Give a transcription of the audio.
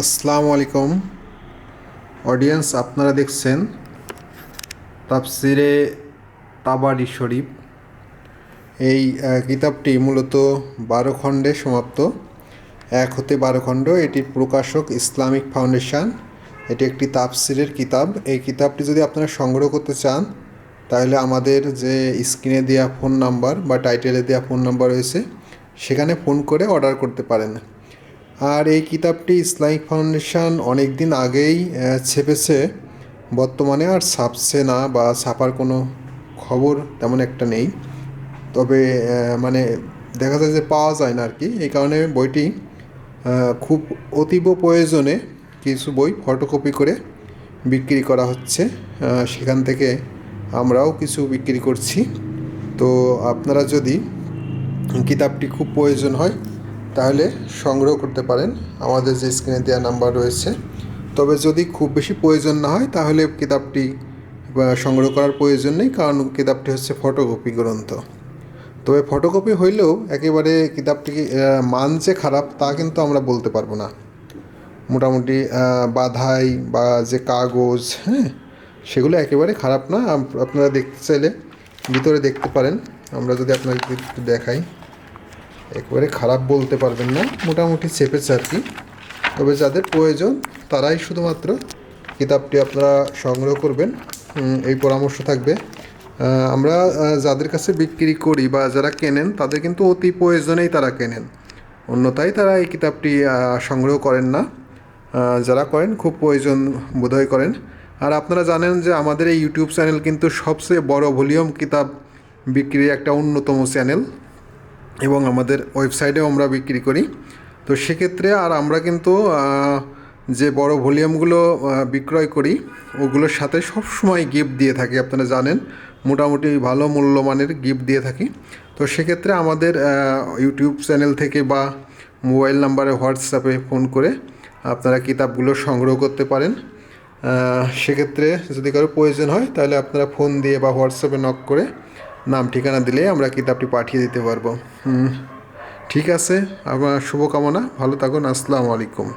আসসালামু আলাইকুম। অডিয়েন্স আপনারা দেখছেন তাফসিরে তাবারি শরীফ। এই কিতাবটি মূলত বারো খণ্ডে সমাপ্ত। এক হতে বারো খণ্ড এটির প্রকাশক ইসলামিক ফাউন্ডেশন, এটি একটি তাফসিরের কিতাব। এই কিতাবটি যদি আপনারা সংগ্রহ করতে চান, তাহলে আমাদের যে স্ক্রিনে দেওয়া ফোন নাম্বার বা টাইটেলে দেওয়া ফোন নাম্বার রয়েছে, সেখানে ফোন করে অর্ডার করতে পারেন। আর এই কিতাবটি ইসলামিক ফাউন্ডেশন অনেক দিন আগেই ছেপেছে। বর্তমানে আর ছাপছে না বা ছাপার কোনো খবর তেমন একটা নেই। তবে মানে দেখা যায় যে পাওয়া যায় না আর কি এই কারণে বইটি খুব অতীব প্রয়োজনে কিছু বই ফটোকপি করে বিক্রি করা হচ্ছে। সেখান থেকে আমরাও কিছু বিক্রি করছি। তো আপনারা যদি কিতাবটি খুব প্রয়োজন হয় তাহলে সংগ্রহ করতে পারেন। আমাদের যে স্ক্রিনে দেওয়া নাম্বার রয়েছে। তবে যদি খুব বেশি প্রয়োজন না হয়, তাহলে কিতাবটি সংগ্রহ করার প্রয়োজন নেই, কারণ কিতাবটি হচ্ছে ফটোকপি গ্রন্থ। তবে ফটোকপি হইলেও একেবারে কিতাবটি মান যে খারাপ, তা কিন্তু আমরা বলতে পারব না। মোটামুটি বাধাই বা যে কাগজ হ্যাঁ সেগুলো একেবারে খারাপ না। আপনারা দেখতে চাইলে ভিতরে দেখতে পারেন। আমরা যদি আপনাকে দেখাই। একেবারে খারাপ বলতে পারবেন না, মোটামুটি চেপেছে আর কি। তবে যাদের প্রয়োজন, তারাই শুধুমাত্র কিতাবটি আপনারা সংগ্রহ করবেন এই পরামর্শ থাকবে। আমরা যাদের কাছে বিক্রি করি বা যারা কেনেন, তাদের কিন্তু অতি প্রয়োজনেই তারা কেনেন। অন্যথায় তারা এই কিতাবটি সংগ্রহ করেন না। যারা করেন, খুব প্রয়োজন বোধহয় করেন। আর আপনারা জানেন যে আমাদের এই ইউটিউব চ্যানেল কিন্তু সবচেয়ে বড় ভলিউম কিতাব বিক্রির একটা অন্যতম চ্যানেল। এবং আমাদের ওয়েবসাইটেও আমরা বিক্রি করি। তো সেক্ষেত্রে আর আমরা কিন্তু যে বড় ভলিউমগুলো বিক্রয় করি, ওগুলোর সাথে সব সময় গিফট দিয়ে থাকি, আপনারা জানেন। মোটামুটি ভালো মূল্যমানের গিফট দিয়ে থাকি। তো সেক্ষেত্রে আমাদের ইউটিউব চ্যানেল থেকে বা মোবাইল নাম্বারে হোয়াটসঅ্যাপে ফোন করে আপনারা কিতাবগুলো সংগ্রহ করতে পারেন। সেক্ষেত্রে যদি কারও প্রয়োজন হয়, তাহলে আপনারা ফোন দিয়ে বা হোয়াটসঅ্যাপে নক করে নাম ঠিকানা দিলে আমরা কিতাবটি পাঠিয়ে দিতে পারব। ঠিক আছে আমার শুভকামনা, ভালো থাকুন, আসসালামু আলাইকুম।